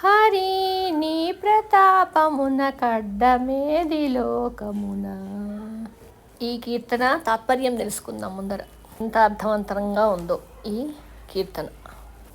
హరి నీ ప్రతాపమున కడ్డమేది లోకమున. ఈ కీర్తన తాత్పర్యం తెలుసుకుందాం ముందర. ఎంత అర్థవంతరంగా ఉందో ఈ కీర్తన.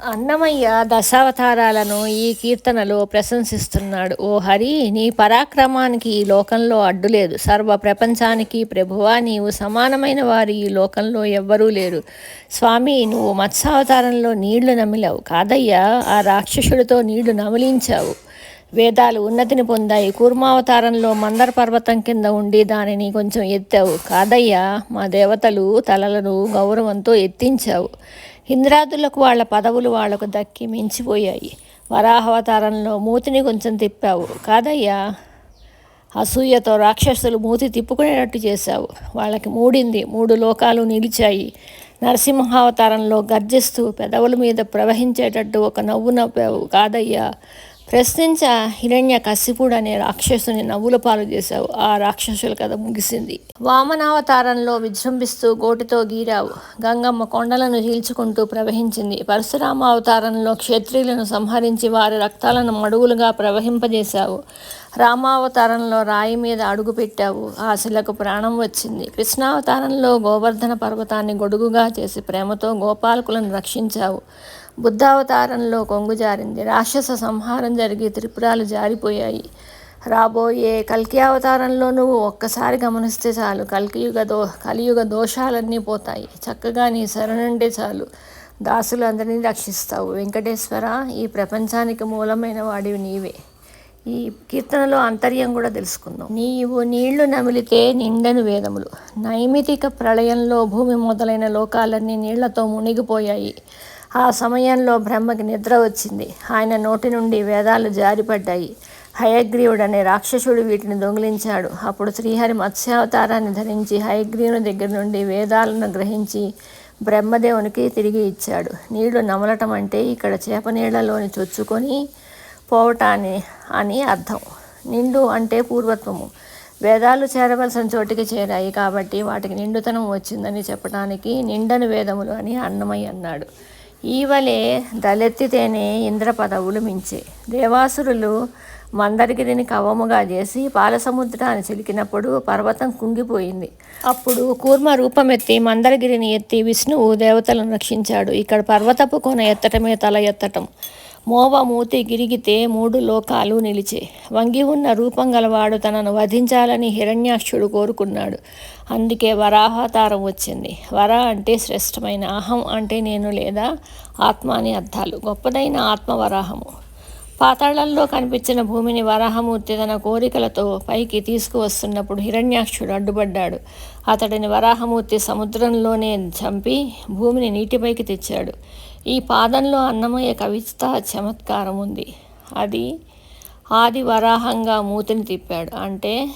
అన్నమయ్య దశావతారాలను ఈ కీర్తనలో ప్రశంసిస్తున్నాడు. ఓ హరి నీ పరాక్రమానికి ఈ లోకంలో అడ్డులేదు సర్వ ప్రపంచానికి ప్రభువా నీవు సమానమైన వారు ఈ లోకంలో ఎవ్వరూ లేరు. స్వామి నువ్వు మత్స్యావతారంలో నీళ్ళు నమిలావు. కాదయ్యా ఆ రాక్షసుడితో నీళ్ళు నమిలించావు. వేదాలు ఉన్నతిని పొందాయి. కూర్మావతారంలో మందర పర్వతం కింద ఉండి దానిని కొంచెం ఎత్తావు. కాదయ్యా మా దేవతలు తలలను గౌరవంతో ఎత్తించావు. ఇంద్రాదులకు వాళ్ళ పదవులు వాళ్ళకు దక్కి మించిపోయాయి. వరాహవతారంలో మూతిని కొంచెం తిప్పావు. కాదయ్యా. అసూయతో రాక్షసులు మూతి తిప్పుకునేటట్టు చేశావు. వాళ్ళకి మూడింది మూడు లోకాలు నిలిచాయి. నరసింహావతారంలో గర్జిస్తూ పెదవుల మీద ప్రవహించేటట్టు ఒక నవ్వు నవ్వావు. కాదయ్యా. ప్రశ్నించ హిరణ్య కసిపుడు అనే రాక్షసుని నవ్వుల పాలు చేశావు. ఆ రాక్షసుల కథ ముగిసింది. వామనావతారంలో విజృంభిస్తూ గోటితో గీరావు. గంగమ్మ కొండలను చీల్చుకుంటూ ప్రవహించింది. పరశురామ అవతారంలో క్షత్రియులను సంహరించి వారి రక్తాలను మడుగులుగా ప్రవహింపజేశావు. రామావతారంలో రాయి మీద అడుగు పెట్టావు. ఆ శిలకు ప్రాణం వచ్చింది. కృష్ణావతారంలో గోవర్ధన పర్వతాన్ని గొడుగుగా చేసి ప్రేమతో గోపాలకులను రక్షించావు. బుద్ధావతారంలో కొంగు జారింది. రాక్షస సంహారం జరిగి త్రిపురాలు జారిపోయాయి. రాబోయే కల్కి అవతారంలో నువ్వు ఒక్కసారి గమనిస్తే చాలు. కల్కియుగ దో కలియుగ దోషాలన్నీ పోతాయి. చక్కగా నీ శరణంటే చాలు. దాసులందరినీ రక్షిస్తావు. వెంకటేశ్వర ఈ ప్రపంచానికి మూలమైన వాడివి నీవే. ఈ కీర్తనలో అంతర్యం కూడా తెలుసుకుందాం. నీవు నీళ్ళు నమిలితే నిండను వేదములు. నైమితిక ప్రళయంలో భూమి మొదలైన లోకాలన్నీ నీళ్ళతో మునిగిపోయాయి. ఆ సమయంలో బ్రహ్మకి నిద్ర వచ్చింది. ఆయన నోటి నుండి వేదాలు జారిపడ్డాయి. హయగ్రీవుడనే రాక్షసుడు వీటిని దొంగిలించాడు. అప్పుడు శ్రీహరి మత్స్యావతారాన్ని ధరించి హయగ్రీవుని దగ్గర నుండి వేదాలను గ్రహించి బ్రహ్మదేవునికి తిరిగి ఇచ్చాడు. నీళ్ళు నమలటం అంటే ఇక్కడ చేప నీళ్ళలోని చొచ్చుకొని పోవటాన్ని అని అర్థం. నిండు అంటే పూర్వత్వము. వేదాలు చేరవలసిన చోటికి చేరాయి కాబట్టి వాటికి నిండుతనం వచ్చిందని చెప్పడానికి నిండని వేదములు అని అన్నమయ్య అన్నాడు. ఈవలే దళెత్తితేనే ఇంద్ర పదవులు మించే. దేవాసురులు మందరిగిరిని కవముగా చేసి పాలసముద్రాన్ని చిలికినప్పుడు పర్వతం కుంగిపోయింది. అప్పుడు కూర్మ రూపమెత్తి మందరగిరిని ఎత్తి విష్ణువు దేవతలను రక్షించాడు. ఇక్కడ పర్వతపు కొన ఎత్తటమే తల ఎత్తటం. మోవ మూతి గిరిగితే మూడు లోకాలు నిలిచే. వంగి ఉన్న రూపం గలవాడు తనను వధించాలని హిరణ్యాక్షుడు కోరుకున్నాడు. అందుకే వరాహతారం వచ్చింది. వర అంటే శ్రేష్టమైన అహం అంటే నేను లేదా ఆత్మ అని అర్థాలు. గొప్పదైన ఆత్మ వరాహము. పాతాళంలో కనిపించిన భూమిని వరాహమూర్తి తన కోరికలతో పైకి తీసుకువస్తున్నప్పుడు హిరణ్యాక్షుడు అడ్డుపడ్డాడు. అతడిని వరాహమూర్తి సముద్రంలోనే చంపి భూమిని నీటిపైకి తెచ్చాడు. ఈ పాదంలో అన్నమయ్య కవిత చమత్కారం ఉంది. అది ఆది వరాహంగా మూతిని తిప్పాడు. అంటే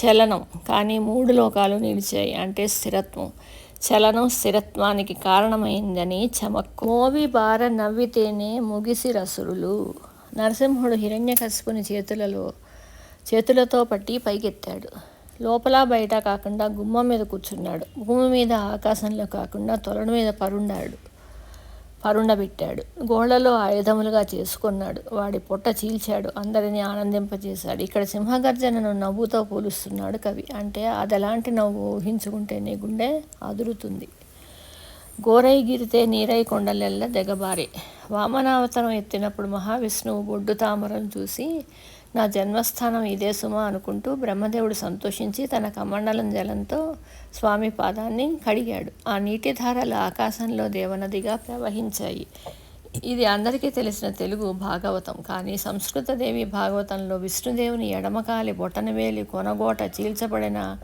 చలనం. కానీ మూడు లోకాలు నిలిచాయి. అంటే స్థిరత్వం. చలనం స్థిరత్వానికి కారణమైందని చమక్కు మోవి బార నవ్వితేనే ముగిసి రసురులు. నరసింహుడు హిరణ్యకశిపుని చేతులలో చేతులతో పట్టి పైకెత్తాడు. లోపల బయట కాకుండా గుమ్మం మీద కూర్చున్నాడు. భూమి మీద ఆకాశంలో కాకుండా తొలడ మీద పరుండాడు పరుండబెట్టాడు. గోళ్ళలో ఆయుధములుగా చేసుకున్నాడు. వాడి పొట్ట చీల్చాడు. అందరినీ ఆనందింపజేశాడు. ఇక్కడ సింహగర్జనను నవ్వుతో పోలుస్తున్నాడు కవి. అంటే అదలాంటి నవ్వు ఊహించుకుంటేనే గుండె అదురుతుంది. గోరైగిరితే నీరై కొండలెల్ల దెగబారే. వామనావతరం ఎత్తినప్పుడు మహావిష్ణువు బొడ్డు తామరం చూసి నా జన్మస్థానం ఇదే సుమా అనుకుంటూ బ్రహ్మదేవుడు సంతోషించి తన కమండలం జలంతో స్వామి పాదాన్ని కడిగాడు. ఆ నీటి ధారలు ఆకాశంలో దేవనదిగా ప్రవహించాయి. ఇది అందరికీ తెలిసిన తెలుగు భాగవతం. కానీ సంస్కృతదేవి భాగవతంలో విష్ణుదేవుని ఎడమకాలి బొటనవేలి కొనగోట చీల్చబడిన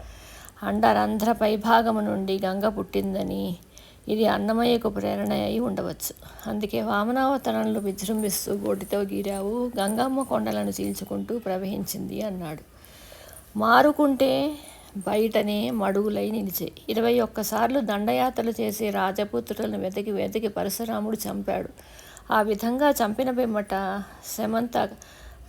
అండరంధ్ర పైభాగము నుండి గంగ పుట్టిందని ఇది అన్నమయ్యకు ప్రేరణ అయి ఉండవచ్చు. అందుకే వామనావతరణలు విజృంభిస్తూ గోటితో గీరావు గంగమ్మ కొండలను చీల్చుకుంటూ ప్రవహించింది అన్నాడు. మారుకుంటే బయటనే మడుగులై నిలిచే. ఇరవై ఒక్కసార్లు దండయాత్రలు చేసి రాజపుత్రులను వెతికి వెతికి పరశురాముడు చంపాడు. ఆ విధంగా చంపిన పిమ్మట శమంత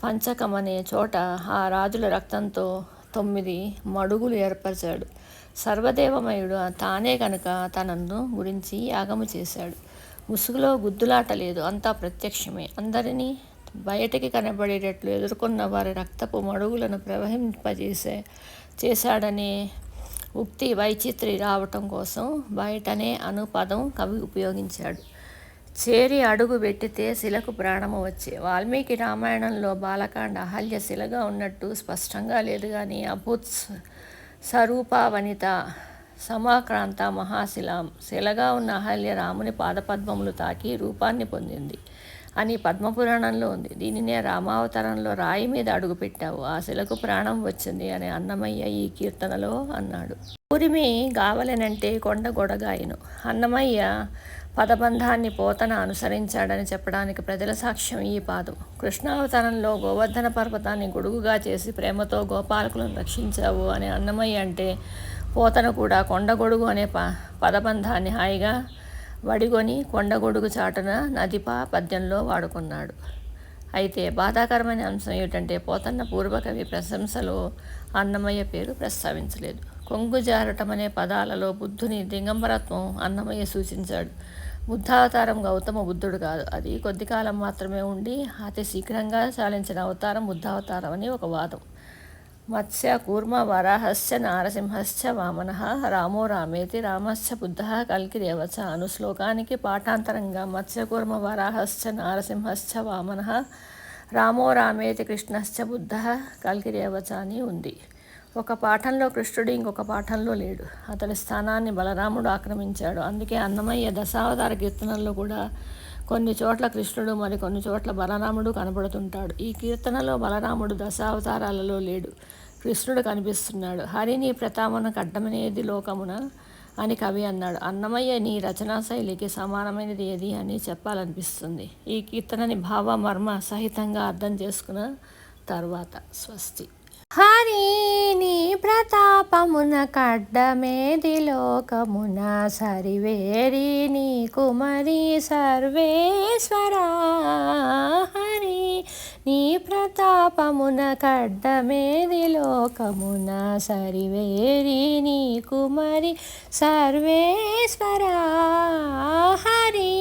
పంచకమనే చోట ఆ రాజుల రక్తంతో తొమ్మిది మడుగులు ఏర్పరిచాడు. సర్వదేవమయుడు తానే కనుక తనను గురించి యాగము చేశాడు. ముసుగులో గుద్దులాట లేదు అంతా ప్రత్యక్షమే. అందరినీ బయటికి కనబడేటట్లు ఎదుర్కొన్న వారి రక్తపు మడుగులను ప్రవహింపజేసే చేశాడనే ఉక్తి వైచిత్రి రావటం కోసం బయటనే అను పదం కవి ఉపయోగించాడు. చేరి అడుగు పెట్టితే శిలకు ప్రాణము వచ్చే. వాల్మీకి రామాయణంలో బాలకాండ అహల్య శిలగా ఉన్నట్టు స్పష్టంగా లేదు కానీ అభూత్ స్వరూపావనిత సమాక్రాంత మహాశిలాం. శిలగా ఉన్న అహల్య రాముని పాదపద్మములు తాకి రూపాన్ని పొందింది అని పద్మపురాణంలో ఉంది. దీనినే రామావతారంలో రాయి మీద అడుగుపెట్టావు ఆ శిలకు ప్రాణం వచ్చింది అని అన్నమయ్య ఈ కీర్తనలో అన్నాడు. ఊరిమి గావలనంటే కొండ గొడగాయను. అన్నమయ్య పదబంధాన్ని పోతన అనుసరించాడని చెప్పడానికి ప్రజల సాక్ష్యం ఈ పాదం. కృష్ణావతారంలో గోవర్ధన పర్వతాన్ని గొడుగుగా చేసి ప్రేమతో గోపాలకులను రక్షించావు అని అన్నమయ్య అంటే పోతన కూడా కొండగొడుగు అనే ప పదబంధాన్ని హాయిగా వడిగొని కొండగొడుగు చాటున నదిపా పద్యంలో వాడుకున్నాడు. అయితే బాధాకరమైన అంశం ఏమిటంటే పోతన్న పూర్వకవి ప్రశంసలో అన్నమయ్య పేరు ప్రస్తావించలేదు. కొంగు జారటం అనే పదాలలో బుద్ధుని దిగంబరత్వం అన్నమయ్య సూచించాడు. బుద్ధావతారం గౌతమ బుద్ధుడు కాదు. అది కొద్ది కాలం మాత్రమే ఉండి అతి శీఘ్రంగా చాలించిన అవతారం బుద్ధావతారం అని ఒక వాదం. మత్స్య కూర్మ వరాహస్య నారసింహశ్చ వామన రామో రామేతి రామస్య బుద్ధ కల్కిరేవచ అను శ్లోకానికి పాఠాంతరంగా మత్స్యకూర్మ వరాహశ్చ నారసింహశ్చ వామన రామో రామేతి కృష్ణశ్చ బుద్ధ కల్కిరేవచ అని ఉంది. ఒక పాఠంలో కృష్ణుడు ఇంకొక పాఠంలో లేడు. అతని స్థానాన్ని బలరాముడు ఆక్రమించాడు. అందుకే అన్నమయ్య దశావతార కీర్తనల్లో కూడా కొన్ని చోట్ల కృష్ణుడు మరి కొన్ని చోట్ల బలరాముడు కనబడుతుంటాడు. ఈ కీర్తనలో బలరాముడు దశావతారాలలో లేడు. కృష్ణుడు కనిపిస్తున్నాడు. హరిని ప్రతామన కడ్డమనేది లోకమున అని కవి అన్నాడు. అన్నమయ్య నీ రచనా శైలికి సమానమైనది ఏది అని చెప్పాలనిపిస్తుంది. ఈ కీర్తనని భావ మర్మ సహితంగా అర్థం చేసుకున్న తర్వాత స్వస్తి. హరిని ప్రతాపమున కడ్డమేది లోకమున సరివేరి నీ కుమరి సర్వేశ్వరా. హరి నీ ప్రతాపమున కడ్డమేది లోకమున సరివేరి నీ కుమరి సర్వేశ్వరా. హరి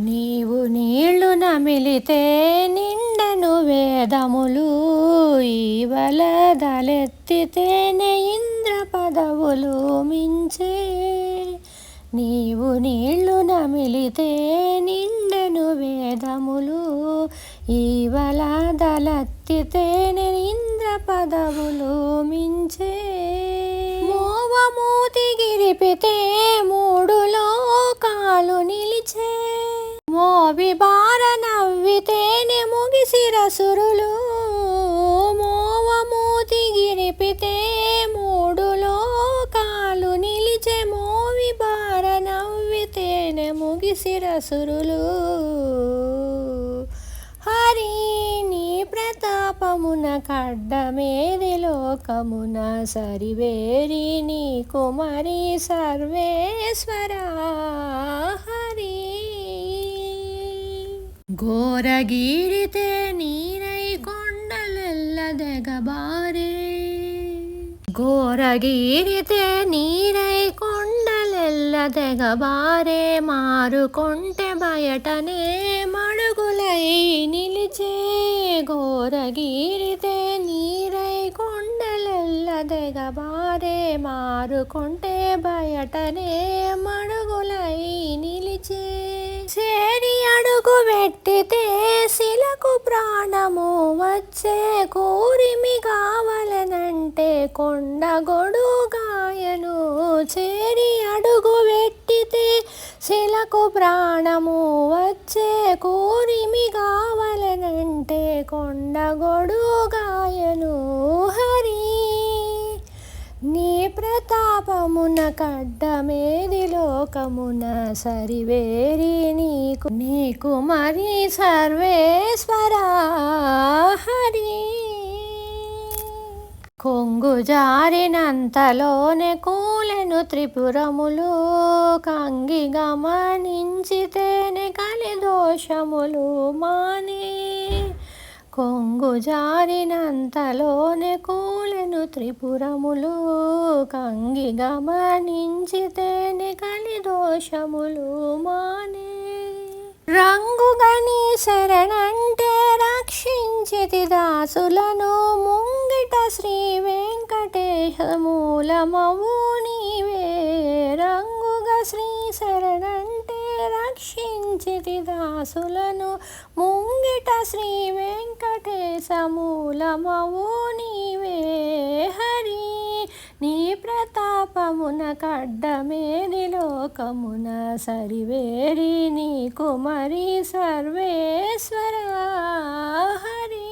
నీవు నీళ్ళు నమిలితే ఈవలదలెత్తితేనే ఇంద్ర పదవులు మించే. నీవు నీళ్ళు నమిలితే నిండను వేదములు. ఈవలదలెత్తితేనే ఇంద్ర పదవులు శిరసురులు హరిని ప్రతాపమున కడ్డమేది లోకమున సరివేరిని కుమరి సర్వేశ్వరా. హరి ఘోరగిరితే నీరై కొండలెల్లదెగబారే ఘోరగిరితే నీరై కొండ కొండలెల్లదెగబారే మారుకుంటే బయటనే మడుగులై నిలిచే ఘోరగీరితే నీరై కొండలెల్లదెగబారే మారుకుంటే బయటనే మడుగులై నిలిచే చేరి అడుగు పెట్టితే శిలకు ప్రాణము వచ్చే కూరిమి కావలనంటే కొండ గాయను చేరి అడుగు పెట్టితే శిలకు ప్రాణము వచ్చే కూరిమి కావలనంటే కొండగొడు గాయను నీ ప్రతాపమున కడ్డమేది లోకమున సరివేరి నీకు. నీకు మరి సర్వేశ్వరా హరి. కొంగు జారినంతలోనే కూలెను త్రిపురములు కంగి గమనించితేనే కలిదోషములు మానే. కొంగు జారినంతలోనే కూలెను త్రిపురములు కంగి గమనించితేనే కలిదోషములు మానే. రంగుగని శరణంటే రక్షించితి దాసులను ముంగిట శ్రీ వెంకటేశ మూలమవు నీవే. రంగుగ శ్రీ శరణంటే రక్షించితి దాసులను ముంగిట శ్రీ వెంకటేశమూలమవు నీవే హరి. నీ ప్రతాపమున కడ్డమేది లోకమున సరివేరి నీ కుమరి సర్వేశ్వర హరి.